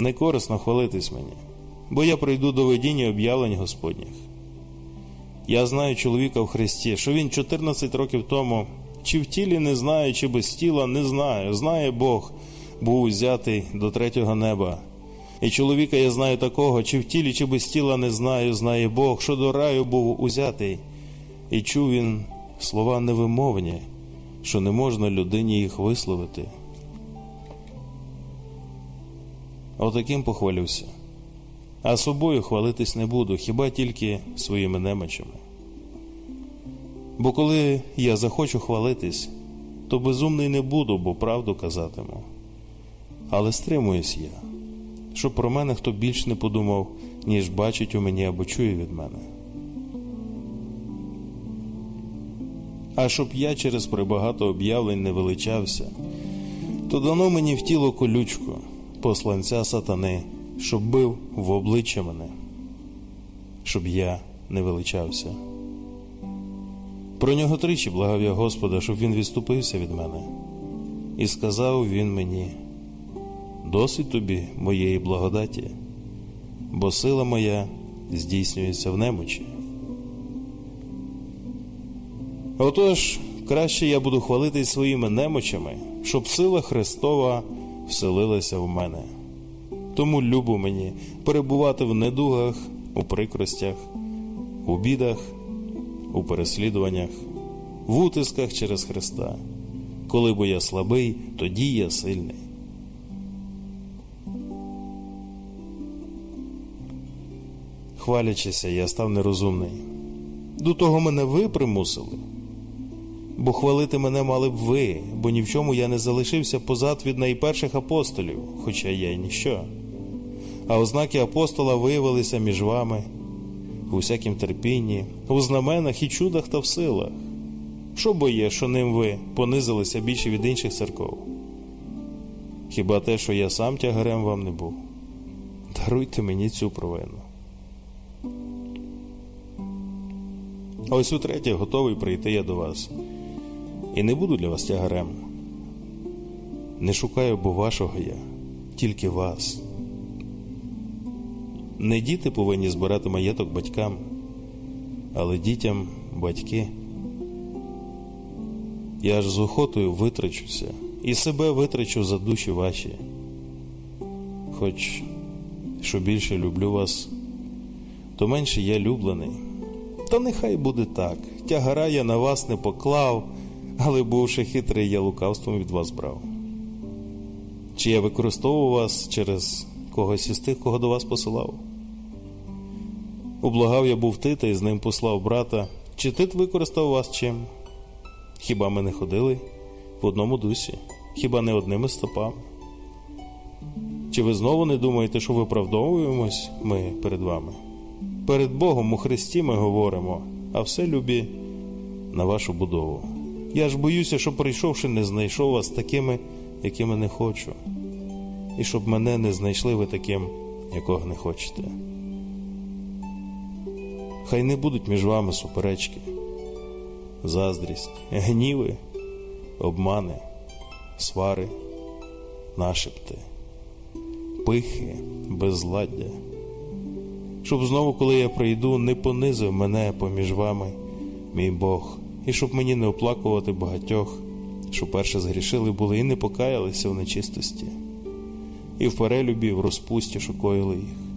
не корисно хвалитись мені, бо я прийду до видіння об'явлень Господніх. Я знаю чоловіка в Христі, що він 14 років тому, чи в тілі не знаю, чи без тіла не знаю, знає Бог, був узятий до третього неба. І чоловіка я знаю такого, чи в тілі, чи без тіла не знаю, знає Бог, що до раю був узятий. І чув він слова невимовні, що не можна людині їх висловити. Отаким похвалюся. А собою хвалитись не буду, хіба тільки своїми немочами. Бо коли я захочу хвалитись, то безумний не буду, бо правду казатиму. Але стримуюсь я, щоб про мене хто більш не подумав, ніж бачить у мені або чує від мене. А щоб я через прибагато об'явлень не величався, то дано мені в тіло колючку, посланця сатани, щоб бив в обличчя мене, щоб я не величався. Про нього тричі благав я Господа, щоб він відступився від мене. І сказав він мені: досить тобі моєї благодаті, бо сила моя здійснюється в немочі. Отож, краще я буду хвалитись своїми немочами, щоб сила Христова вселилася в мене. Тому любо мені перебувати в недугах, у прикростях, у бідах, у переслідуваннях, в утисках через Христа. Коли бо я слабий, тоді я сильний. Хвалячися, я став нерозумний. До того мене ви примусили. Бо хвалити мене мали б ви, бо ні в чому я не залишився позад від найперших апостолів, хоча я й ніщо. А ознаки апостола виявилися між вами у всякім терпінні, у знаменах і чудах та в силах. Що бо є, що ним ви понизилися більше від інших церков? Хіба те, що я сам тягарем вам не був? Даруйте мені цю провину. Ось утретє готовий прийти я до вас. І не буду для вас тягарем. Не шукаю бо вашого я, тільки вас. Не діти повинні збирати маєток батькам, але дітям батьки. Я ж з охотою витрачуся і себе витрачу за душі ваші. Хоч що більше люблю вас, то менше я люблений. Та нехай буде так. Тягара я на вас не поклав, але бувши хитрий, я лукавством від вас брав. Чи я використовував вас через когось із тих, кого до вас посилав? Ублагав я був Тита і з ним послав брата. Чи Тит використав вас чим? Хіба ми не ходили в одному дусі? Хіба не одними стопами? Чи ви знову не думаєте, що виправдовуємось ми перед вами? Перед Богом у Христі ми говоримо, а все любі на вашу будову. Я ж боюся, що прийшовши, не знайшов вас такими, якими не хочу, і щоб мене не знайшли ви таким, якого не хочете. Хай не будуть між вами суперечки, заздрість, гніви, обмани, свари, нашепти, пихи, безладдя. Щоб знову, коли я прийду, не понизив мене поміж вами, мій Бог, і щоб мені не оплакувати багатьох, що перше згрішили були і не покаялися в нечистості, і в перелюбі, в розпусті шукоїли їх.